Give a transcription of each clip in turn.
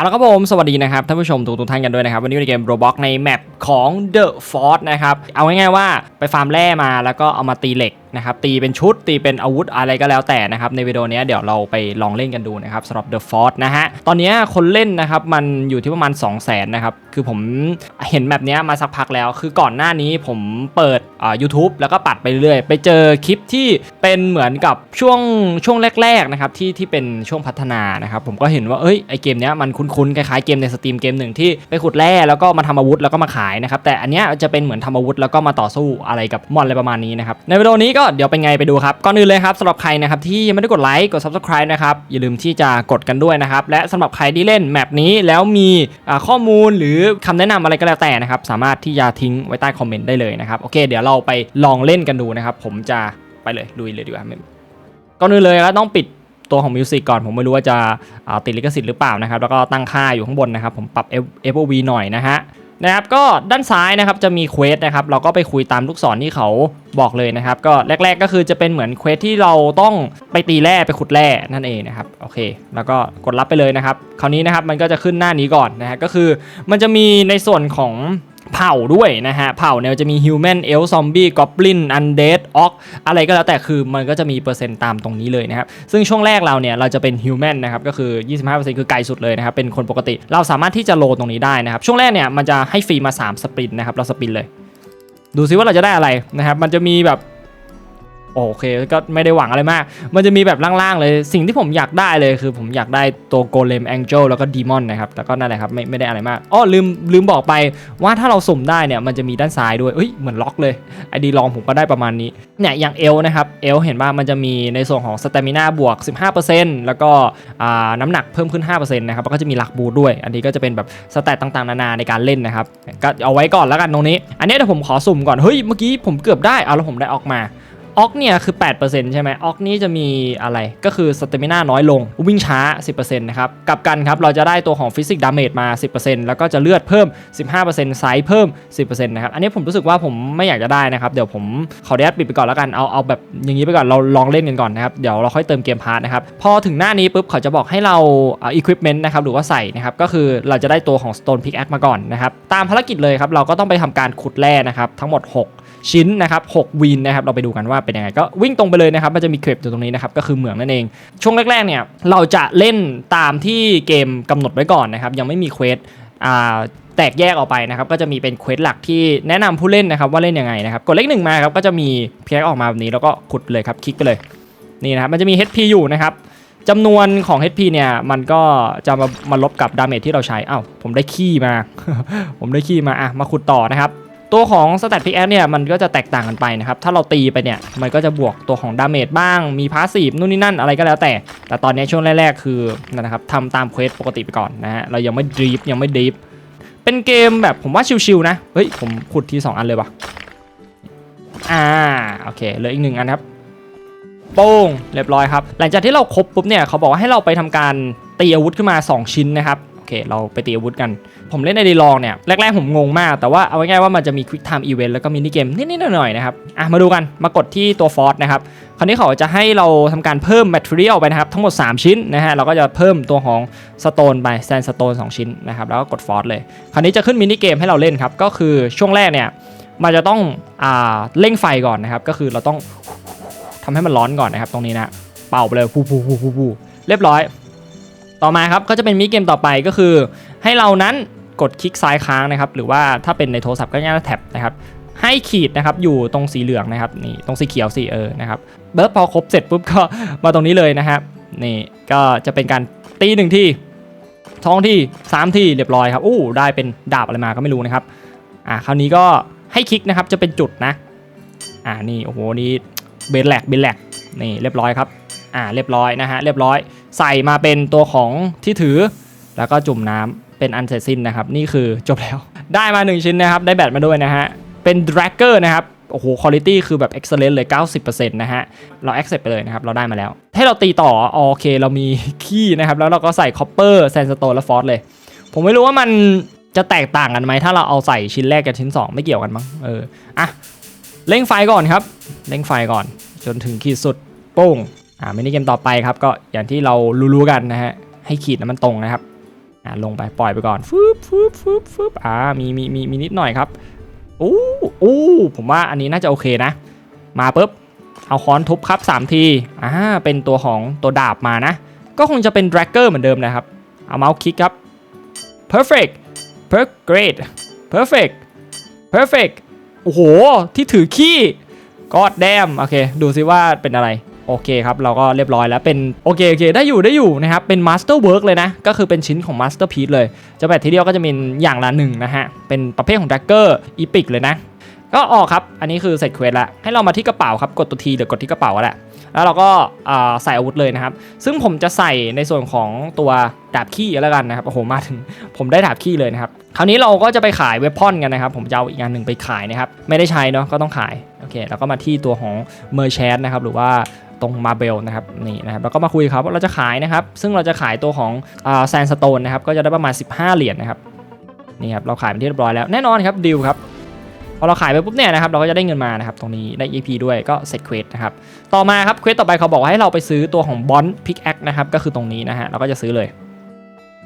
เอาละครับผมสวัสดีนะครับท่านผู้ชมทุกทุกๆท่านกันด้วยนะครับ วันนี้อยู่ในเกม Roblox ในแมปของ The Fort นะครับ เอาง่ายๆว่าไปฟาร์มแร่มาแล้วก็เอามาตีเหล็กนะครับตีเป็นชุดตีเป็นอาวุธอะไรก็แล้วแต่นะครับในวิดีโอนี้เดี๋ยวเราไปลองเล่นกันดูนะครับสำหรับ The Force นะฮะตอนนี้คนเล่นนะครับมันอยู่ที่ประมาณ 2 0 0 0 0 0นะครับคือผมเห็นแบบนี้มาสักพักแล้ว คือก่อนหน้านี้ผมเปิดอ่า YouTube แล้วก็ปัดไปเรื่อยไปเจอคลิปที่เป็นเหมือนกับช่วงช่วงแรกๆนะครับที่ที่เป็นช่วงพัฒนานะครับผมก็เห็นว่าเอ้ยไอเกมนี้มันคุ้นๆคล้ายๆเกมในสตรีมเกมหนึ่งที่ไปขุดแร่แล้วก็มาทำอาวุธแล้วก็มาขายนะครับแต่อันเนี้ยจะเป็นเหมือนทำอาวุธแล้วก็มาต่อสู้อะไรกับมอนอะไรประมาณนี้นะครับในวิดีโอนี้ก็็เดี๋ยวเป็นไงไปดูครับก่อนอื่นเลยครับสำหรับใครนะครับที่ยังไม่ได้กดไลค์กด subscribe นะครับอย่าลืมที่จะกดกันด้วยนะครับและสำหรับใครที่เล่นแมปนี้แล้วมีข้อมูลหรือคำแนะนำอะไรก็แล้วแต่นะครับสามารถที่จะทิ้งไว้ใต้คอมเมนต์ได้เลยนะครับโอเค เดี๋ยวเราไปลองเล่นกันดูนะครับผมจะไปเลยลุยเลยดีกว่าก่อนอื่นเลยก็ต้องปิดตัวของมิวสิกก่อนผมไม่รู้ว่าจะติดลิขสิทธิ์หรือเปล่านะครับแล้วก็ตั้งค่าอยู่ข้างบนนะครับผมปรับ F FOV หน่อยนะฮะ นะครับก็ด้านซ้ายนะครับจะมีเควสนะครับเราก็ไปคุยตามลูกศรที่เขาบอกเลยนะครับ ก็แรก ๆก็คือจะเป็นเหมือนเควสที่เราต้องไปตีแร่ไปขุดแร่นั่นเองนะครับโอเค แล้วก็กดรับไปเลยนะครับ คราวนี้นะครับมันก็จะขึ้นหน้านี้ก่อนนะฮะก็คือมันจะมีในส่วนของ เผ่าด้วยนะฮะ เผ่าเนี่ยจะมี human elf zombie goblin undead orc อะไรก็แล้วแต่คือมันก็จะมีเปอร์เซ็นต์ตามตรงนี้เลยนะครับ ซึ่งช่วงแรกเราเนี่ยเราจะเป็น human นะครับก็คือ 25%คือไกลสุดเลยนะครับ เป็นคนปกติ เราสามารถที่จะโลตรงนี้ได้นะครับ ช่วงแรกเนี่ยมันจะให้ฟรีมา 3 สปรินต์นะครับ เราสปรินต์เลย ดูซิว่าเราจะได้อะไรนะครับ มันจะมีแบบ โอเคก็ไม่ได้หวังอะไรมาก มันจะมีแบบล่างๆเลย สิ่งที่ผมอยากได้เลยคือผมอยากได้ตัวโกเลมแองเจิลแล้วก็ดีมอนนะครับแล้วก็นั่นแหละครับไม่ไม่ได้อะไรมากอ้อลืมลืมบอกไปว่าถ้าเราสุ่มได้เนี่ยมันจะมีด้านซ้ายด้วยเอ้ยเหมือนล็อกเลยไอดีลองผมก็ได้ประมาณนี้เนี่ยอย่างเอลนะครับเอลเห็นว่ามันจะมีในส่วนของสเตมิน่าบวก 15%แล้วก็อ่าน้ำหนักเพิ่มขึ้น 5%นะครับแล้วก็จะมีหลักบูด้วย อันนี้ก็จะเป็นแบบสแตตต่างๆ นานาในการเล่นนะครับก็เอาไว้ก่อนแล้วกันตรงนี้ อันนี้เดี๋ยวผมขอสุ่มก่อนเฮ้ยเมื่อกี้ผมเกือบได้เอาแล้วผมได้ออกมา ออกเนี่ยคือ 8%ใช่ไหมออกนี้จะมีอะไรก็คือสเตมินาน้อยลง วิ่งช้า 10%นะครับกลับกันครับเราจะได้ตัวของฟิสิกดาเมจมา 10%แล้วก็จะเลือดเพิ่ม 15%ไซส์เพิ่ม 10%นะครับอันนี้ผมรู้สึกว่าผมไม่อยากจะได้นะครับเดี๋ยวผมขออนุญาตปิดไปก่อนแล้วกันเอาเอาแบบอย่างนี้ไปก่อนเราลองเล่นกันก่อนนะครับเดี๋ยวเราค่อยเติมเกมพาร์ทนะครับพอถึงหน้านี้ปุ๊บเขาจะบอกให้เราอ่า equipment นะครับหรือว่าใส่นะครับก็คือเราจะได้ตัวของ stone pickaxe มาก่อนนะครับตามภารกิจเลยครับเราก็ต้องไปทำการขุดแร่นะครับทั้งหมด 6 ชิ้นนะครับ6วินนะครับเราไปดูกันว่าเป็นยังไงก็วิ่งตรงไปเลยนะครับมันจะมีเควปอยู่ตรงนี้นะครับก็คือเหมืองนั่นเอง ช่วงแรกๆเนี่ยเราจะเล่นตามที่เกมกำหนดไว้ก่อนนะครับยังไม่มีเควสอ่าแตกแยกออกไปนะครับก็จะมีเป็นเควสหลักที่แนะนำผู้เล่นนะครับว่าเล่นยังไงนะครับกดเลขหนึ่งมาครับก็จะมีเพียกออกมาแบบนี้แล้วก็ขุดเลยครับคลิกไปเลยนี่นะครับมันจะมี HP อยู่นะครับจำนวนของ HP เนี่ยมันก็จะมามาลบกับดาเมจที่เราใช้อ้าวผมได้ขี้มา ผมได้ขี้มาอะมาขุดต่อนะครับ ตัวของ Stat Pick Axe เนี่ยมันก็จะแตกต่างกันไปนะครับ ถ้าเราตีไปเนี่ยมันก็จะบวกตัวของดาเมจบ้าง มีพาสซีฟนู่นนี่นั่นอะไรก็แล้วแต่ แต่ตอนนี้ช่วงแรกๆคือนะครับทำตามเควสปกติไปก่อนนะฮะเรายังไม่ดรีฟยังไม่ดรีฟเป็นเกมแบบผมว่าชิวๆนะ เฮ้ย ผมขุดที 2 อันเลยวะอ่าโอเคเหลืออีกหนึ่งอันครับ โป้งเรียบร้อยครับ หลังจากที่เราครบปุ๊บเนี่ยเขาบอกว่าให้เราไปทำการตีอาวุธขึ้นมา 2 ชิ้นนะครับ เค เราไปตีอาวุธกัน ผมเล่นในดีลองเนี่ย แรก ๆ ผมงงมาก แต่ว่าเอาง่ายๆว่ามันจะมี Quick Time Event แล้วก็มินิเกมนิดๆหน่อยๆนะครับ อะ มาดูกัน มากดที่ตัวฟอร์สนะครับ คราวนี้เขาจะให้เราทำการเพิ่ม Material ไปนะครับ ทั้งหมด 3 ชิ้นนะฮะ เราก็จะเพิ่มตัวของ Stone ไป Sandstone 2ชิ้นนะครับ แล้วก็กดฟอร์สเลย คราวนี้จะขึ้นมินิเกมให้เราเล่นครับ ก็คือช่วงแรกเนี่ย มันจะต้องอ่าเร่งไฟก่อนนะครับ ก็คือเราต้องทำให้มันร้อนก่อนนะครับตรงนี้นะ เป่าไปเลยฟูฟูฟูฟูฟูเรียบร้อย ต่อมาครับก็จะเป็นมิเกมต่อไปก็คือ ให้เรานั้นกดคลิกซ้ายค้างนะครับหรือว่าถ้าเป็นในโทรศัพท์ก็ง่ายแท็บนะครับให้ขีดนะครับอยู่ตรงสีเหลืองนะครับนี่ตรงสีเขียวสีเออนะครับเบิร์ดพอครบเสร็จปุ๊บก็มาตรงนี้เลยนะครับนี่ก็จะเป็นการตีหนึ่งที่ท้องที่สามที่เรียบร้อยครับอู้ได้เป็นดาบอะไรมาก็ไม่รู้นะครับอ่าคราวนี้ก็ให้คลิกนะครับจะเป็นจุดนะอ่านี่โอ้โหนี่เบนแหลกเบนแหลกนี่เรียบร้อยครับอ่าเรียบร้อยนะฮะเรียบร้อย ใส่มาเป็นตัวของที่ถือ แล้วก็จุ่มน้ำเป็นอันเสร็จสิ้นนะครับ นี่คือจบแล้ว ได้มา 1 ชิ้นนะครับ ได้แบตมาด้วยนะฮะ เป็น dragger นะครับโอ้โห quality คือแบบ excellent เลย 90%นะฮะ เรา accept ไปเลยนะครับ เราได้มาแล้ว ให้เราตีต่อ โอเค เรามีขี้นะครับ แล้วเราก็ใส่ copper sandstone และ fort เลย ผมไม่รู้ว่ามันจะแตกต่างกันไหม ถ้าเราเอาใส่ชิ้นแรกกับชิ้น 2 ไม่เกี่ยวกันมั้ง เออ อะ เร่งไฟก่อนครับ เร่งไฟก่อน จนถึงขีดสุด โป้ง อ่ามินิเกมต่อไปครับก็อย่างที่เรารู้ๆกันนะฮะให้ขีดน้ำมันตรงนะครับอ่าลงไปปล่อยไปก่อนฟึบฟึบฟึบฟึบอ่ามีมีมีมีนิดหน่อยครับอู้อู้ผมว่าอันนี้น่าจะโอเคนะ มาปุ๊บเอาค้อนทุบครับ 3 ทีอ่าเป็นตัวของตัวดาบมานะ ก็คงจะเป็น dragger เหมือนเดิมนะครับ เอาเมาส์คลิกครับ perfect per great perfect perfect โอ้โห ที่ถือขี้ god damn โอเค ดูซิว่าเป็นอะไร โอเคครับเราก็เรียบร้อยแล้วเป็นโอเคโอเคได้อยู่ได้อยู่นะครับเป็น master work เลยนะ ก็คือเป็นชิ้นของ masterpiece เลยจะแบบทีเดียวก็จะเป็นอย่างละหนึ่งนะฮะ เป็นประเภทของ dagger epic เลยนะ ก็ออกครับ อันนี้คือเสร็จเควสละให้เรามาที่กระเป๋าครับ กดตัวทีหรือกดที่กระเป๋าแหละแล้วเราก็ใส่อาวุธเลยนะครับ ซึ่งผมจะใส่ในส่วนของตัวดาบขี้แล้วกันนะครับโอ้โหมาถึงผมได้ดาบขี้เลยนะครับคราวนี้เราก็จะไปขายเวพอนกันนะครับผมจะเอาอีกอันหนึ่งไปขายนะครับไม่ได้ใช้เนาะก็ต้องขายโอเคแล้วก็มาที่ตัวของเมอร์แชนนะครับหรือว่า ตรงมาเบลนะครับนี่นะครับแล้วก็มาคุยครับว่าเราจะขายนะครับ ซึ่งเราจะขายตัวของแซนสโตนนะครับก็จะได้ประมาณ 15 เหรียญนะครับนี่ครับเราขายเป็นที่เรียบร้อยแล้วแน่นอนครับดิวครับพอเราขายไปปุ๊บเนี่ยนะครับเราก็จะได้เงินมานะครับตรงนี้ได้ EP ด้วยก็เสร็จเควสนะครับต่อมาครับเควสต่อไปเขาบอกให้เราไปซื้อตัวของบอนพิกแอคนะครับก็คือตรงนี้นะฮะเราก็จะซื้อเลย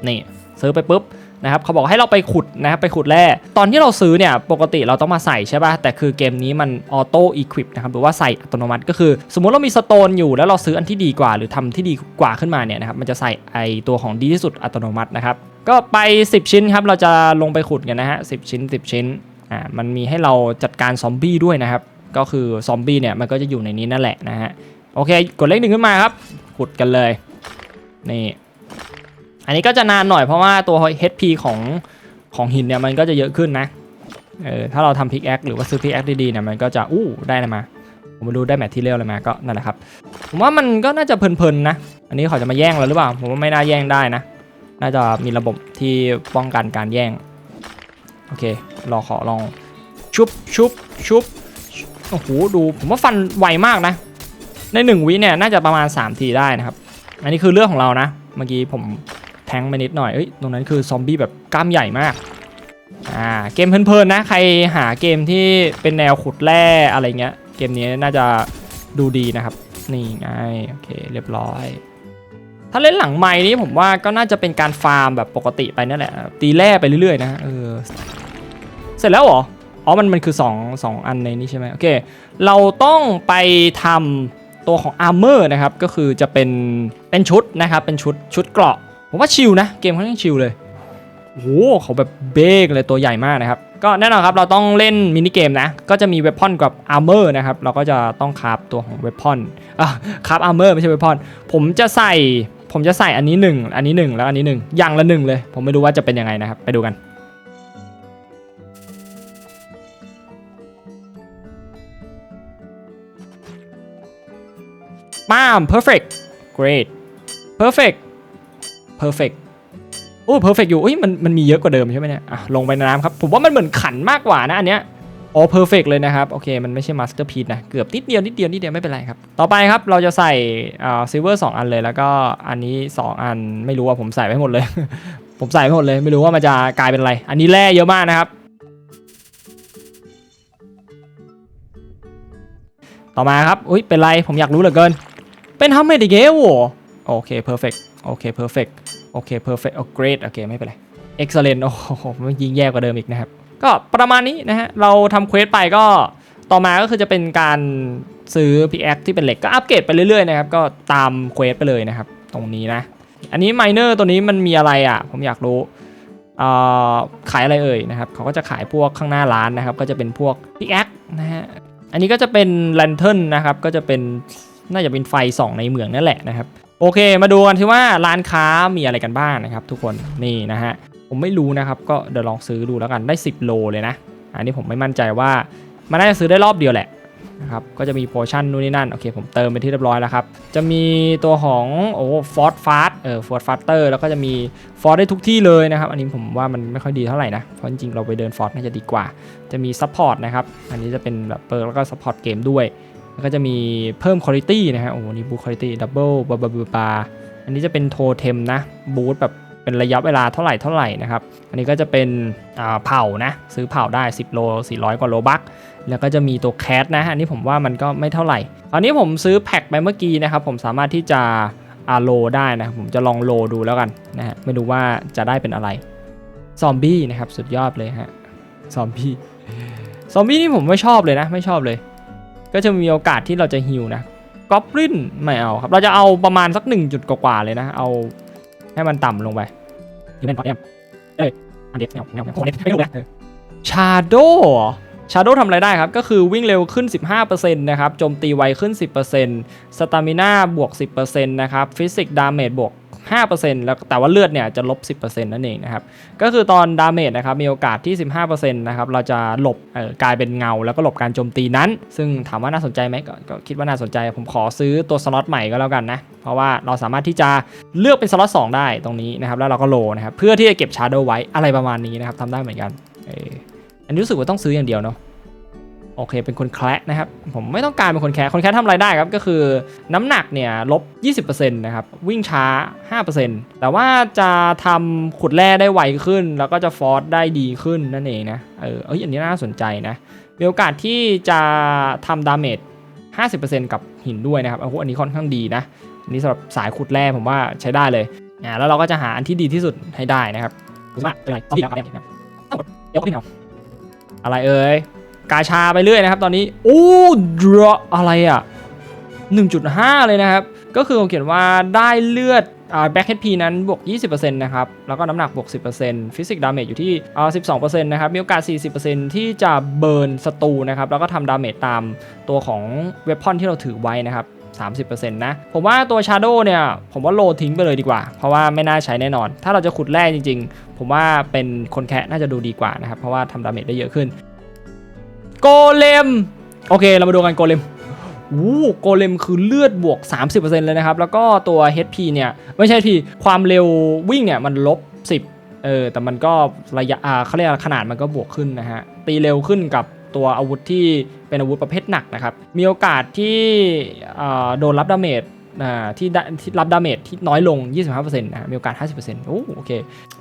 นี่ซื้อไปปุ๊บ นะครับเขาบอกให้เราไปขุดนะครับไปขุดแร่ตอนที่เราซื้อเนี่ยปกติเราต้องมาใส่ใช่ป่ะแต่คือเกมนี้มันออโต้อีควิปนะครับหรือว่าใส่อัตโนมัติก็คือ สมมุติเรามีสโตนอยู่แล้วเราซื้ออันที่ดีกว่า หรือทำที่ดีกว่าขึ้นมาเนี่ยนะครับมันจะใส่ไอตัวของดีที่สุดอัตโนมัตินะครับก็ไป 10 ชิ้นครับเราจะลงไปขุดกันนะฮะสิชิ้น 10 ชิ้นอ่ามันมีให้เราจัดการซอมบี้ด้วยนะครับก็คือซอมบี้เนี่ยมันก็จะอยู่ในนี้นั่นแหละนะฮะโอเคกดเลขหนึ่งขึ้นมาครับขุดกันเลยนี่ อันนี้ก็จะนานหน่อยเพราะว่าตัว HP ของของหินเนี่ยมันก็จะเยอะขึ้นนะ เออถ้าเราทำพิกแอคหรือว่าซื้อพิกแอคดีๆเนี่ยมันก็จะอู้ได้อะไรมา ผมมาดูได้แมทที่เรียลอะไรมาก็นั่นแหละครับ ผมว่ามันก็น่าจะเพลินๆนะ อันนี้เขาจะมาแย่งเราหรือเปล่า ผมว่าไม่น่าแย่งได้นะ น่าจะมีระบบที่ป้องกันการแย่ง โอเค รอขอลองชุบชุบชุบโอ้โหดูผมว่าฟันไวมากนะ ในหนึ่งวิเนี่ยน่าจะประมาณ3ทีได้นะครับ อันนี้คือเรื่องของเรานะ เมื่อกี้ผม งไปนิดหน่อยเอ้ยตรงนั้นคือซอมบี้แบบกล้ามใหญ่มากอ่าเกมเพลินๆนะใครหาเกมที่เป็นแนวขุดแร่อะไรเงี้ย เกมนี้น่าจะดูดีนะครับนี่ไงโอเคเรียบร้อย ถ้าเล่นหลังไม้นี้ผมว่าก็น่าจะเป็นการฟาร์มแบบปกติไปนั่นแหละ ตีแร่ไปเรื่อยๆนะเออเสร็จแล้วเหรออ๋อมันมันคือ2 2อันในนี้ใช่ไหมโอเค เราต้องไปทำตัวของอาร์เมอร์นะครับ ก็คือจะเป็นเป็นชุดนะครับ เป็นชุดชุดเกราะ ผมว่าชิลนะเกมค่อนข้างชิลเลยโอ้โหเขาแบบเบกเลยตัวใหญ่มากนะครับ ก็แน่นอนครับเราต้องเล่นมินิเกมนะ ก็จะมีเวพอนกับอาร์เมอร์นะครับ เราก็จะต้องคราฟตัวของเวพอนอะคราฟอาร์เมอร์ไม่ใช่เวพอนผมจะใส่ผมจะใส่อันนี้หนึ่งอันนี้หนึ่งแล้วอันนี้หนึ่งอย่างละหนึ่งเลย ผมไม่รู้ว่าจะเป็นยังไงนะครับ ไปดูกันป้าม perfect great perfect perfect โอ้ perfect อยู่เอ้ยมันมันมีเยอะกว่าเดิมใช่ไหมเนี่ยอะลงไปในน้ำครับ ผมว่ามันเหมือนขันมากกว่านะอันเนี้ยโอ๋อ perfect เลยนะครับ โอเค มันไม่ใช่ masterpiece นะ เกือบนิดเดียวนิดเดียวนิดเดียวไม่เป็นไรครับ ต่อไปครับ เราจะใส่อ่า silver 2 อันเลย แล้วก็อันนี้ 2 อัน ไม่รู้ว่าผมใส่ไปหมดเลย ผมใส่ไปหมดเลย ไม่รู้ว่ามันจะกลายเป็นอะไร อันนี้แร่เยอะมากนะครับ ต่อมาครับ อุ้ยเป็นไร ผมอยากรู้เหลือเกิน เป็นฮัมเมดอีกแล้ว โอเค perfect โอเค perfect โอเค perfect โอ้ great โอเค ไม่เป็นไร excellent โอ้โหมันยิ่งแย่กว่าเดิมอีกนะครับ ก็ประมาณนี้นะฮะ เราทำเควสไปก็ต่อมาก็คือจะเป็นการซื้อ pickaxe ที่เป็นเหล็กก็อัปเกรดไปเรื่อยๆนะครับ ก็ตามเควสไปเลยนะครับ ตรงนี้นะ อันนี้ miner ตัวนี้มันมีอะไรอะ ผมอยากรู้ขายอะไรเอ่ยนะครับเขาก็จะขายพวกข้างหน้าร้านนะครับ ก็จะเป็นพวก pickaxe นะฮะอันนี้ก็จะเป็น lantern นะครับ ก็จะเป็นน่าจะเป็นไฟส่องในเมืองนั่นแหละนะครับ โอเค มาดูกันที่ว่าร้านค้ามีอะไรกันบ้างนะครับ ทุกคนนี่นะฮะผมไม่รู้นะครับ ก็เดี๋ยวลองซื้อดูแล้วกันได้ 10 โลเลยนะ อันนี้ผมไม่มั่นใจว่ามันน่าจะซื้อได้รอบเดียวแหละนะครับก็จะมีโพชั่นนู่นนี่นั่นโอเคผมเติมไปที่เรียบร้อยแล้วครับจะมีตัวของโอ้ฟอร์ดฟาสเออฟอร์ดฟาสเตอร์แล้วก็จะมีฟอร์ดได้ทุกที่เลยนะครับ อันนี้ผมว่ามันไม่ค่อยดีเท่าไหร่นะเพราะจริงๆเราไปเดินฟอร์ดน่าจะดีกว่า จะมีซัพพอร์ตนะครับอันนี้จะเป็นแบบเปิร์แล้วก็ซัพพอร์ตเกมด้วย แล้วก็จะมีเพิ่มคุณ i t y นะฮะโอ้โหนี่บูคุณ i t y ดับเบิลบาบาบาอันนี้จะเป็นโทเทมนะบูทแบบเป็นระยะเวลาเท่าไหร่เท่าไหร่นะครับ อันนี้ก็จะเป็นเผานะ ซื้อเผาได้ 10 โล 400 กว่าโลบัก แล้วก็จะมีตัวแคสนะ อันนี้ผมว่ามันก็ไม่เท่าไหร่ ตอนนี้ผมซื้อแพ็คไปเมื่อกี้นะครับ ผมสามารถที่จะอาโลได้นะผมจะลองโลดูแล้วกันนะฮะ ไม่รู้ว่าจะได้เป็นอะไร ซอมบี้นะครับ สุดยอดเลยฮะ ซอมบี้ ซอมบี้นี่ผมไม่ชอบเลยนะ ไม่ชอบเลย ก็จะมีโอกาสที่เราจะฮิวนะกอบลินไม่เอาครับ เราจะเอาประมาณสัก1จุดกว่าๆเลยนะ เอาให้มันต่ำลงไปนี่เป็นพอแอมเอ้ยอันเด็กแนวแนวแนวโคเน็ตไม่รู้นะชาโดชาโดทำอะไรได้ครับ ก็คือวิ่งเร็วขึ้น 15%นะครับ โจมตีไวขึ้น 10%สตามิน่าบวก 10%นะครับ ฟิสิกดาเมจบวก 5%แล้วแต่ว่าเลือดเนี่ยจะลบ 10%นั่นเองนะครับ ก็คือตอนดาเมจนะครับมีโอกาสที่ 15%นะครับเราจะหลบกลายเป็นเงา แล้วก็หลบการโจมตีนั้น ซึ่งถามว่าน่าสนใจไหมกก็คิดว่าน่าสนใจ ผมขอซื้อตัวสล็อตใหม่ก็แล้วกันนะ เพราะว่าเราสามารถที่จะเลือกเป็นสล็อต2ได้ตรงนี้นะครับ แล้วเราก็โลนะครับเพื่อที่จะเก็บชาร์โดไว้อะไรประมาณนี้นะครับทำได้เหมือนกันเอออันนี้รู้สึกว่าต้องซื้ออย่างเดียวเนาะ โอเค เป็นคนแคระนะครับ ผมไม่ต้องการเป็นคนแคระคนแคระทำอะไรได้ครับ ก็คือน้ำหนักเนี่ยลบ 20%นะครับ วิ่งช้า 5%แต่ว่าจะทำขุดแร่ได้ไวขึ้น แล้วก็จะฟอร์สได้ดีขึ้นนั่นเองนะ เออ เอยอันนี้น่าสนใจนะ มีโอกาสที่จะทำดาเมจ 50%กับหินด้วยนะครับโอ้โหอันนี้ค่อนข้างดีนะ อันนี้สำหรับสายขุดแร่ผมว่าใช้ได้เลย อ่า แล้วเราก็จะหาอันที่ดีที่สุดให้ได้นะครับรู้มากเป็นไรที่แล้วครับเดี๋ยวพี่เอาอะไรเอ่ย กาชาไปเรื่อยนะครับ ตอนนี้โอ้ดรออะไรอะ 1.5 เลยนะครับ ก็คือผมเขียนว่าได้เลือดอ่าแบ็คเฮดพีนั้นบวก 20%นะครับ แล้วก็น้ำหนักบวก 10%ฟิสิกดาเมจอยู่ที่อ่า12%นะครับ มีโอกาส 40%ที่จะเบิร์นศัตรูนะครับ แล้วก็ทำดาเมจตามตัวของเวพอนที่เราถือไว้นะครับ30%นะ ผมว่าตัว Shadow เนี่ย ผมว่าโลทิ้งไปเลยดีกว่า เพราะว่าไม่น่าใช้แน่นอน ถ้าเราจะขุดแร่จริงๆ ผมว่าเป็นคนแคะน่าจะดูดีกว่านะครับ เพราะว่าทำดาเมจได้เยอะขึ้น โกเลม โอเค เรามาดูกันโกเลมวู้โกเลมคือเลือดบวก 30%เลยนะครับ แล้วก็ตัว HP เนี่ย ไม่ใช่ทีความเร็ววิ่งเนี่ย มันลบ 10 เออ แต่มันก็ระยะอ่าเขาเรียกขนาดมันก็บวกขึ้นนะฮะ ตีเร็วขึ้นกับตัวอาวุธที่เป็นอาวุธประเภทหนักนะครับ มีโอกาสที่อ่าโดนรับดาเมจอ่าที่ได้รับดาเมจที่น้อยลง 25%นะมีโอกาส 50%โอ้โอเค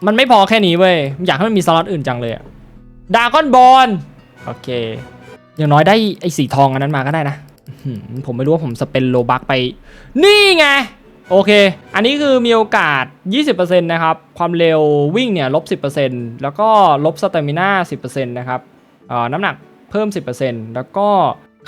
มันไม่พอแค่นี้เว้ย อยากให้มันมีสล็อตอื่นจังเลยอะดากอนบอล โอเค อย่างน้อยได้ไอ้สีทองอันนั้นมาก็ได้นะผมไม่รู้ว่าผมสเปนโลบักไป นี่ไง โอเค อันนี้คือมีโอกาส 20%นะครับ ความเร็ววิ่งเนี่ยลบ 10%แล้วก็ลบสเตมิน่า10%นะครับอ่อน้ำหนักเพิ่ม 10%แล้วก็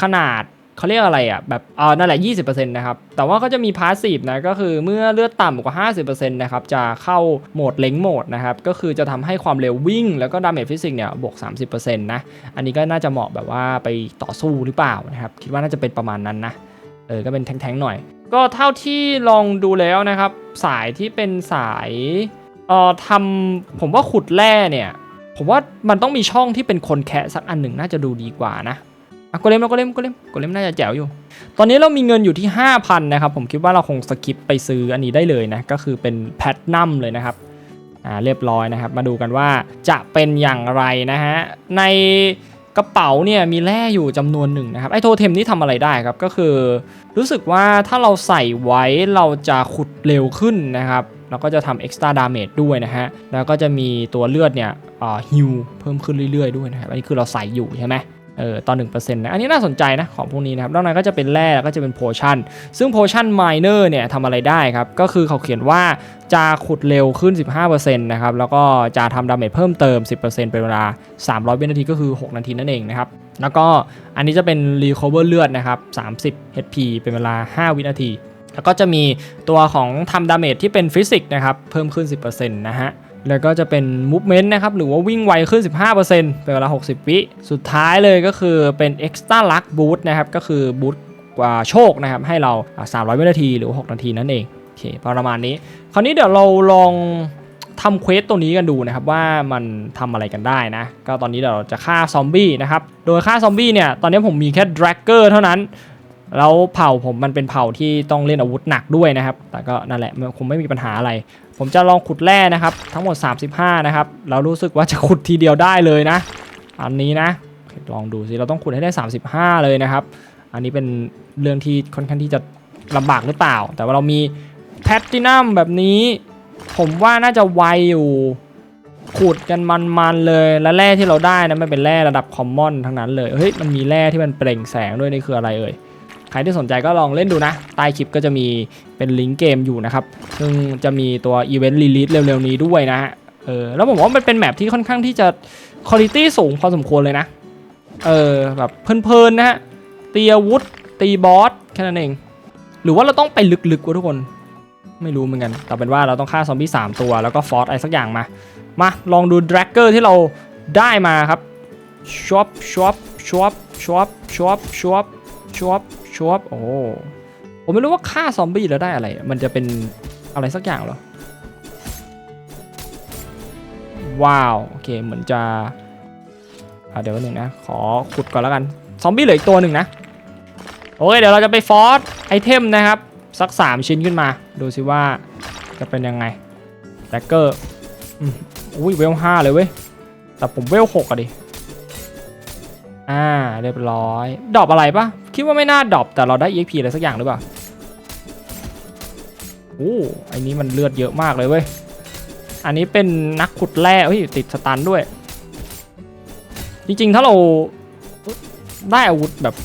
ขนาด เขาเรียกอะไรอะแบบเออนั่นแหละ 20%นะครับ แต่ว่าก็จะมีพาสซีฟนะก็คือเมื่อเลือดต่ำกว่า 50%นะครับจะเข้าโหมดเล็งโหมดนะครับก็คือจะทำให้ความเร็ววิ่ง แล้วก็ดาเมจฟิสิกเนี่ยบวก 30%นะอันนี้ก็น่าจะเหมาะแบบว่าไปต่อสู้หรือเปล่านะครับคิดว่าน่าจะเป็นประมาณนั้นนะเออก็เป็นแท้งๆหน่อย ก็เท่าที่ลองดูแล้วนะครับ สายที่เป็นสายเอ่อทำผมว่าขุดแร่เนี่ยผมว่ามันต้องมีช่องที่เป็นคนแคะสักอันหนึ่งน่าจะดูดีกว่านะ อะกเลมแล้วกเล่มกเล่มกเลมน่าจะแจ๋วอยู่ ตอนนี้เรามีเงินอยู่ที่ 5,000 นะครับ ผมคิดว่าเราคงสกิปไปซื้ออันนี้ได้เลยนะ ก็คือเป็นแพทนัมเลยนะครับ อ่าเรียบร้อยนะครับ มาดูกันว่าจะเป็นอย่างไรนะฮะ ในกระเป๋าเนี่ยมีแร่อยู่จำนวนหนึ่งนะครับ ไอโทเทมนี้ทำอะไรได้ครับก็คือ รู้สึกว่าถ้าเราใส่ไว้เราจะขุดเร็วขึ้นนะครับแล้วก็จะทำ extra damage ด้วยนะฮะ แล้วก็จะมีตัวเลือดเนี่ยอ่าฮิวเพิ่มขึ้นเรื่อยๆด้วยนะครับ อันนี้คือเราใส่อยู่ใช่ไหม เออตอน1%นะอันนี้น่าสนใจนะของพวกนี้นะครับนอกนั้นก็จะเป็นแร่แล้วก็จะเป็นโพชั่นซึ่งโพชั่นไมเนอร์เนี่ยทำอะไรได้ครับ ก็คือเขาเขียนว่าจะขุดเร็วขึ้น 15%นะครับ แล้วก็จะทำดาเมจเพิ่มเติม 10%เป็นเวลา 300 วินาทีก็คือ 6 นาทีนั่นเองนะครับ แล้วก็อันนี้จะเป็น recover เลือดนะครับ 30 HP เป็นเวลา 5 วินาที แล้วก็จะมีตัวของทำดาเมจที่เป็นฟิสิกส์นะครับ เพิ่มขึ้น 10%นะฮะ แล้วก็จะเป็น movement นะครับ หรือว่าวิ่งไวขึ้น 15%เป็นเวลา 60 วิ สุดท้ายเลยก็คือเป็น extra luck boost นะครับ ก็คือ boost กว่าโชคนะครับ ให้เรา 300 วินาทีหรือ 6 นาทีนั่นเอง โอเค ประมาณนี้ คราวนี้เดี๋ยวเราลองทำเควสตัวนี้กันดูนะครับว่ามันทำอะไรกันได้นะ ก็ตอนนี้เดี๋ยวเราจะฆ่าซอมบี้นะครับ โดยฆ่าซอมบี้เนี่ย ตอนนี้ผมมีแค่ดรากเกอร์เท่านั้นแล้วเผ่าผมมันเป็นเผ่าที่ต้องเล่นอาวุธหนักด้วยนะครับ แต่ก็นั่นแหละมันคงไม่มีปัญหาอะไร ผมจะลองขุดแร่นะครับ ทั้งหมด 35 นะครับแล้วรู้สึกว่าจะขุดทีเดียวได้เลยนะ อันนี้นะ ลองดูสิ เราต้องขุดให้ได้ 35 เลยนะครับ อันนี้เป็นเรื่องที่ค่อนข้างที่จะลำบากหรือเปล่า แต่ว่าเรามีแพตตินัมแบบนี้ ผมว่าน่าจะไวอยู่ขุดกันมันๆเลยและแร่ที่เราได้นะมันเป็นแร่ระดับคอมมอนทั้งนั้นเลย เฮ้ยมันมีแร่ที่มันเปล่งแสงด้วยนี่คืออะไรเอ่ย ครที่สนใจก็ลองเล่นดูนะ ใต้คลิปก็จะมีเป็นลิงก์เกมอยู่นะครับ ซึ่งจะมีตัวอีเวนต์รีลิสเร็วๆนี้ด้วยนะฮะเออแล้วผมว่ามันเป็นแมปที่ค่อนข้างที่จะคุณภาพสูงพอสมควรเลยนะ เออแบบเพลินๆนะฮะตีอาวุธตีบอสแค่นั้นเอง หรือว่าเราต้องไปลึกๆวะทุกคน ไม่รู้เหมือนกัน แต่เป็นว่าเราต้องฆ่าซอมบี้3ตัวแล้วก็ฟอสอะไรสักอย่างมา มาลองดูดรากเกอร์ที่เราได้มาครับชวบชวบชวบชวบชวบชวบชวบ ชวบโอ้ผมไม่รู้ว่าฆ่าซอมบี้แล้วได้อะไร มันจะเป็นอะไรสักอย่างหรอ ว้าว โอเค เหมือนจะเดี๋ยวหนึ่งนะ ขอขุดก่อนแล้วกัน ซอมบี้เหลืออีกตัวหนึ่งนะ โอเค เดี๋ยวเราจะไปฟอสไอเทมนะครับ สัก 3 ชิ้นขึ้นมา ดูสิว่าจะเป็นยังไงแดกเกอร์อุ้ยเวลห้าเลยเว้ย แต่ผมเวลหกอะดิ อ่า เรียบร้อยดรอปอะไรปะ คิดว่าไม่น่าดรอปแต่เราได้ EXP อะไรสักอย่างหรือเปล่าโอ้ไอ้นี้มันเลือดเยอะมากเลยเว้ย อันนี้เป็นนักขุดแร่เฮ้ยติดสตันด้วย จริงๆ ถ้าเราได้อาวุธแบบ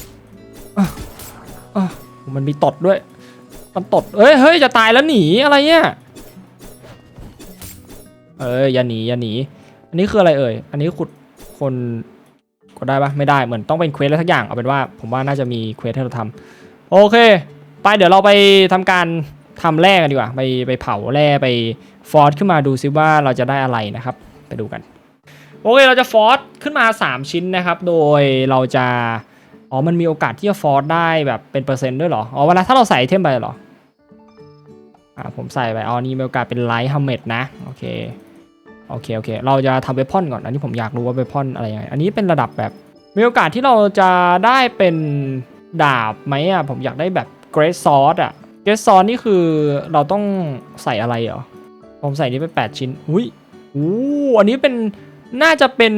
มันมีตดด้วย มันตด เอ้ย เฮ้ย จะตายแล้วหนีอะไรเนี่ย เอ้ย อย่าหนี อย่าหนี อันนี้คืออะไรเอ่ย อันนี้ขุดคน กดได้ปะไม่ได้เหมือนต้องเป็นเควสอะไรสักอย่างเอาเป็นว่า ผมว่าน่าจะมีเควสให้เราทำโอเค ไปเดี๋ยวเราไปทำการทำแร่กันดีกว่า ไปไปเผาแร่ไปฟอร์สขึ้นมาดูซิว่าเราจะได้อะไรนะครับ ไปดูกันโอเคเราจะฟอร์สขึ้นมา 3 ชิ้นนะครับ โดยเราจะอ๋อมันมีโอกาสที่จะฟอร์สได้แบบเป็นเปอร์เซ็นต์ด้วยเหรออ๋อเวลาถ้าเราใส่เทมไปเหรออ่าผมใส่ไปอ๋อนี่มีโอกาสเป็นไลท์ฮัมเมดนะโอเค โอเคโอเค เราจะทำเวพอนก่อน อันนี้ผมอยากรู้ว่าเวพอนอะไรยังไง อันนี้เป็นระดับแบบ มีโอกาสที่เราจะได้เป็นดาบไหมอะ ผมอยากได้แบบเกร t ซอสอะ เกร t ซอสนี่คือเราต้องใส่อะไรเหรอ ผมใส่นี้ไป 8 ชิ้น อุ้ยอู้อันนี้เป็นน่าจะเป็น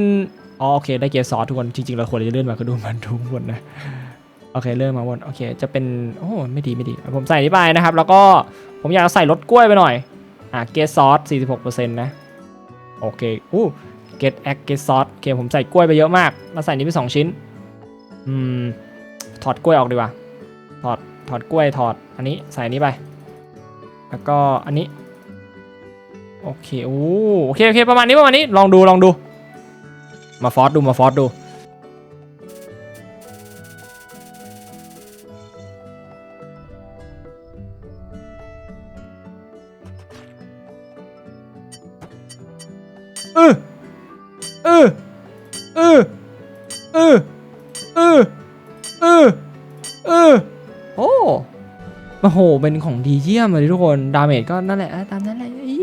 อ๋อโอเคได้เกร t ซอสทุกคน จริงๆ เราควรจะเลื่อนมาก็ดูมันทุกคนนะโอเคเลื่อนมาบนโอเค จะเป็น โอ้ไม่ดีไม่ดี ผมใส่นี้ไปนะครับ แล้วก็ผมอยากใส่รสกล้วยไปหน่อย อะเกร t ซอส 46%นะ โอเคอู้เกตแอคเกตซอสโอเคผมใส่กล้วยไปเยอะมาก มาใส่นี้ไปสองชิ้นอืมถอดกล้วยออกดีกว่าถอดถอดกล้วยถอดอันนี้ใส่นนี้ไป แล้วก็อันนี้โอเคโอ้โอเคโอเคประมาณนี้ประมาณนี้ลองดูลองดู มาฟอสดูมาฟอสดู ออเออเออเออเออเออโอ้โอ้โห เป็นของดีเยี่ยมเลยทุกคน ดาเมจก็นั่นแหละ ตามนั้นแหละอี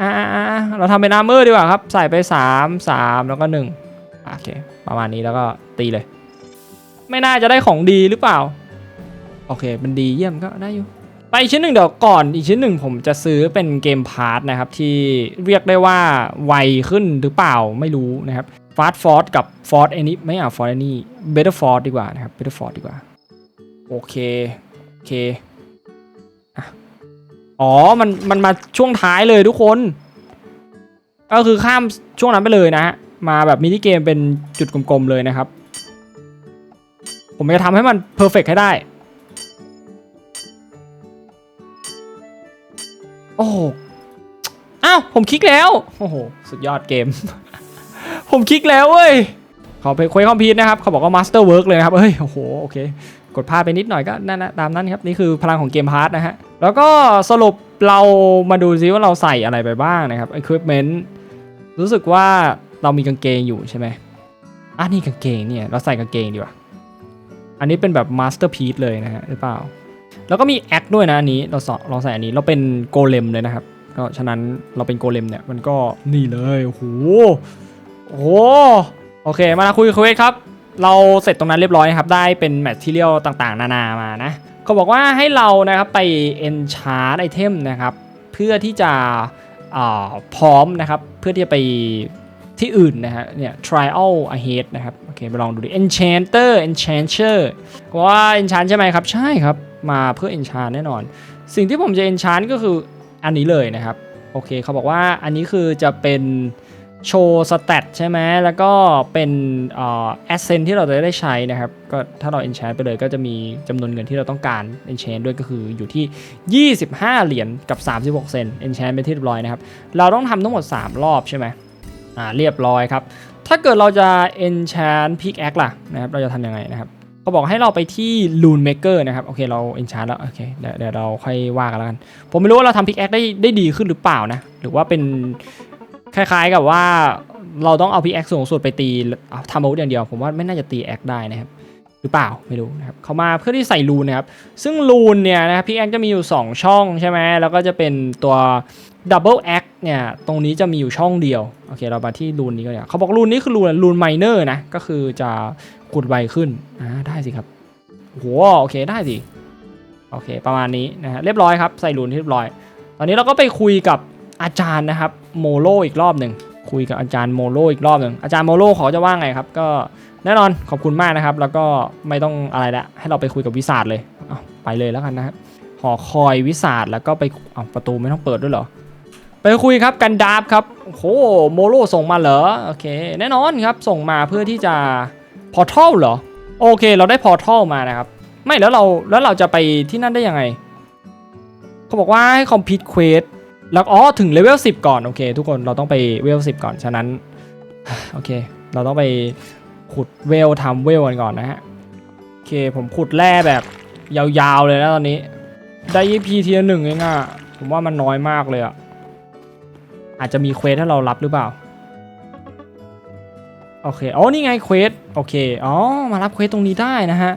อ่าอ่าอ่าเราทำเป็นอาร์เมอร์ดีกว่าครับ ใส่ไป 3 3 แล้วก็ 1 โอเค ประมาณนี้แล้วก็ตีเลย ไม่น่าจะได้ของดีหรือเปล่า โอเคเป็นดีเยี่ยมก็ได้อยู่ ไปชิ้นหนึ่งเดี๋ยวก่อนอีกชิ้นหนึ่งผมจะซื้อเป็นเกมพาร์ทนะครับ ที่เรียกได้ว่าไวขึ้นหรือเปล่าไม่รู้นะครับฟาสต์ฟอร์ดกับฟอร์ดอันนี้ไม่เอะฟอร์ดอันนี้เบเตอร์ฟอร์ดดีกว่านะครับเบเตอร์ฟอร์ดดีกว่า โอเค โอเคอ๋อ มัน มันมาช่วงท้ายเลยทุกคน ก็คือข้ามช่วงนั้นไปเลยนะฮะมาแบบมินิเกมเป็นจุดกลมๆเลยนะครับ ผมจะทำให้มันเพอร์เฟกให้ได้ โอ้โหอ้าวผมคลิกแล้ว โอ้โห สุดยอดเกม ผมคลิกแล้วเว้ยขอไปคุยคอมพิวนะครับ เขาบอกว่า Master Work เลยนะครับ เฮ้ย โอ้โห โอเค กดพลาดไปนิดหน่อยก็นั่นนะตามนั้นครับ นี่คือพลังของเกมพาร์ทนะฮะ แล้วก็สรุปเรามาดูซิว่าเราใส่อะไรไปบ้างนะครับ Equipment รู้สึกว่าเรามีกางเกงอยู่ใช่ไหมอะนี่กางเกงเนี่ย เราใส่กางเกงดีกว่า อันนี้เป็นแบบ Masterpiece เลยนะฮะหรือเปล่า แล้วก็มีแอคด้วยนะอันนี้เราสอลองใส่อันนี้เราเป็นโกเลมเลยนะครับ ก็ฉะนั้นเราเป็นโกเลมเนี่ยมันก็นี่เลยโอ้โหโอ้โหโอเคมาคุยคุยครับ เราเสร็จตรงนั้นเรียบร้อยครับ ได้เป็นแมทเทียลต่างๆ นานามานะเขาบอกว่าให้เรานะครับไป enchant item นะครับ เพื่อที่จะอาพร้อมนะครับ เพื่อที่จะไปที่อื่นนะฮะเนี่ย trial ahead นะครับ โอเค ไปลองดูดิ enchanter enchanter ว่า enchant ใช่ไหมครับ ใช่ครับมาเพื่อ enchant แน่นอน สิ่งที่ผมจะ enchant ก็คืออันนี้เลยนะครับ โอเคเขาบอกว่าอันนี้คือจะเป็นโชว์สเตตใช่ไหมแล้วก็เป็นเอ่อ ascent ที่เราจะได้ใช้นะครับ ก็ถ้าเรา enchant ไปเลยก็จะมีจำนวนเงินที่เราต้องการ enchant ด้วยก็คืออยู่ที่ 25 เหรียญกับ 36 เซน enchant ไปที่เรียบร้อยนะครับ เราต้องทำทั้งหมด 3 รอบใช่ไหมอ่าเรียบร้อยครับ ถ้าเกิดเราจะ enchant pickaxe ล่ะนะครับ เราจะทำยังไงนะครับ เขาบอกให้เราไปที่ Rune Maker นะครับ โอเคเรา enchant แล้วโอเคเดี๋ยวเดี๋ยวเราค่อยว่ากันแล้วกัน ผมไม่รู้ว่าเราทำ pickaxe ได้ได้ดีขึ้นหรือเปล่านะ หรือว่าเป็นคล้ายๆกับว่าเราต้องเอา pickaxe สูงสุดไปตีทำอาวุธอย่างเดียว ผมว่าไม่น่าจะตี axe ได้นะครับหรือเปล่าไม่รู้นะครับเขามาเพื่อที่ใส่รูนนะครับซึ่งรูนเนี่ยนะครับพี่แอคจะมีอยู่ 2 ช่องใช่ไหมแล้วก็จะเป็นตัวดับเบิลแอคเนี่ยตรงนี้จะมีอยู่ช่องเดียว โอเค เรามาที่รูนนี้ก็เนี่ยเขาบอกรูนนี้คือรูนรูนไมเนอร์นะ ก็คือจะ ขุดไวขึ้นอ่าได้สิครับโหโอเคได้สิโอเค ประมาณนี้นะฮะเรียบร้อยครับใส่รูนที่เรียบร้อย ตอนนี้เราก็ไปคุยกับอาจารย์นะครับโมโลอีกรอบหนึ่งคุยกับอาจารย์โมโลอีกรอบหนึ่งอาจารย์โมโลเขาจะว่าไงครับ ก็แน่นอนขอบคุณมากนะครับ แล้วก็ไม่ต้องอะไรละให้เราไปคุยกับวิสาดเลยเอาไปเลยแล้วกันนะครับหอคอยวิสาดแล้วก็ไปเอาประตูไม่ต้องเปิดด้วยเหรอไปคุยครับกันดาบครับโอ้โหโมโลส่งมาเหรอโอเค แน่นอนครับส่งมาเพื่อที่จะ พอร์ทัลเหรอ โอเค เราได้พอร์ทัลมานะครับ ไม่แล้วเราแล้วเราจะไปที่นั่นได้ยังไง เขาบอกว่าให้คอมพิวต์เควสแล้วอ๋อถึงเลเวล10 ก่อน โอเค ทุกคนเราต้องไปเลเวล10 ก่อน ฉะนั้น โอเค เราต้องไปขุดเวลทำเวลกันก่อนนะฮะ โอเค ผมขุดแร่แบบยาวๆเลยนะตอนนี้ ได้ EP ทีละหนึ่งเองอะผมว่ามันน้อยมากเลยอะอาจจะมีเควสให้เรารับหรือเปล่า โอเคอ๋อนี่ไงเควสโอเคอ๋อมารับเควสตรงนี้ได้นะฮะ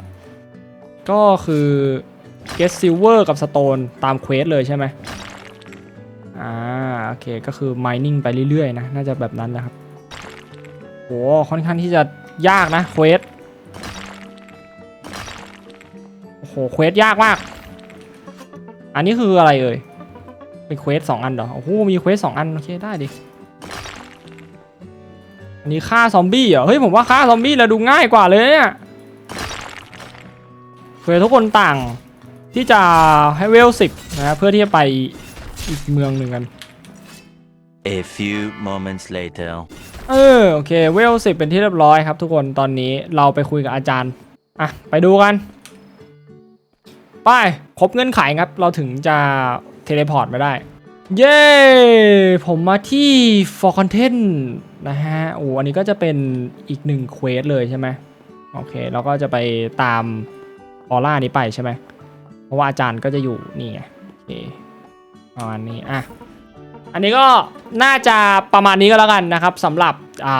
ก็คือ get silver กับ stone ตามเควสเลยใช่ไหมอ่าโอเคก็คือ mining ไปเรื่อยๆนะ น่าจะแบบนั้นนะครับโหค่อนข้างที่จะยากนะเควสโอ้โหเควสยากมาก อันนี้คืออะไรเอ่ยเป็นเควสสองอันเหรอโอ้โหมีเควสสองอันโอเคได้ดิ อันนี้ฆ่าซอมบี้เหรอ เฮ้ยผมว่าฆ่าซอมบี้แล้วดูง่ายกว่าเลยเนี่ยเควสทุกคนต่างที่จะให้เวลสิบนะเพื่อที่จะไปอีกเมืองหนึ่งกัน A few moments later. เออโอเคเวลสิบเป็นที่เรียบร้อยครับ ทุกคนตอนนี้เราไปคุยกับอาจารย์อะไปดูกันไปครบเงื่อนไขครับ เราถึงจะเทเลพอร์ตมาได้ เย้ ผมมาที่ for content นะฮะ โอ้ อันนี้ก็จะเป็นอีกหนึ่งเควสเลยใช่ไหมโอเค เราก็จะไปตามออร่านี้ไปใช่ไหม เพราะว่าอาจารย์ก็จะอยู่นี่ไงโอเคประมาณนี้ อะ อันนี้ก็น่าจะประมาณนี้ก็แล้วกันนะครับสำหรับ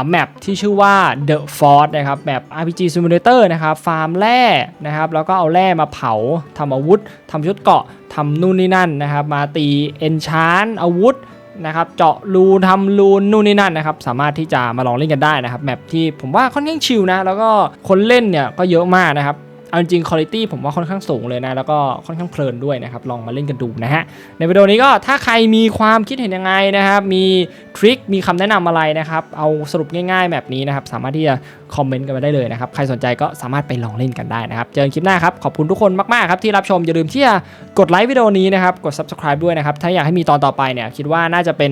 แมปที่ชื่อว่า The Force นะครับแมป RPG Simulator นะครับฟาร์มแร่นะครับแล้วก็เอาแร่มาเผาทำอาวุธทำชุดเกราะทำนู่นนี่นั่นนะครับมาตีเอนชานอาวุธนะครับเจาะรูทำรูนนู่นนี่นั่นนะครับสามารถที่จะมาลองเล่นกันได้นะครับแมปที่ผมว่าค่อนข้างชิลนะแล้วก็คนเล่นเนี่ยก็เยอะมากนะครับ เอาจริงคุณภาพผมว่าค่อนข้างสูงเลยนะ แล้วก็ค่อนข้างเพลินด้วยนะครับ ลองมาเล่นกันดูนะฮะ ในวิดีโอนี้ก็ถ้าใครมีความคิดเห็นยังไงนะครับ มีทริค มีคำแนะนำอะไรนะครับ เอาสรุปง่ายๆแบบนี้นะครับ สามารถที่จะคอมเมนต์กันมาได้เลยนะครับ ใครสนใจก็สามารถไปลองเล่นกันได้นะครับ เจอกันคลิปหน้าครับ ขอบคุณทุกคนมากๆครับที่รับชม อย่าลืมที่จะกดไลค์วิดีโอนี้นะครับ กด subscribe ด้วยนะครับ ถ้าอยากให้มีตอนต่อไปเนี่ย คิดว่าน่าจะเป็น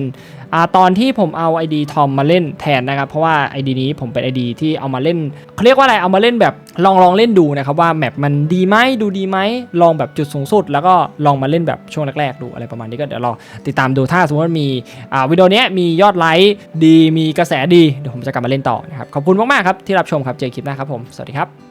อตอนที่ผมเอา ID ทอมมาเล่นแทนนะครับ เพราะว่า ID นี้ผมเป็น ID ที่เอามาเล่นเขาเรียกว่าอะไร เอามาเล่นแบบ ลองลองเล่นดูนะครับว่าแมปมันดีไหมดูดีไหมลองแบบจุดสูงสุด แล้วก็ลองมาเล่นแบบช่วงแรกๆดูอะไรประมาณนี้ก็เดี๋ยวรอติดตามดูถ้าสมมติว่ามีอ่าวิดีโอนี้มียอดไลค์ดีมีกระแสดีเดี๋ยวผมจะกลับมาเล่นต่อนะครับขอบคุณมากๆครับที่รับชมครับเจอคลิปหน้าครับผมสวัสดีครับ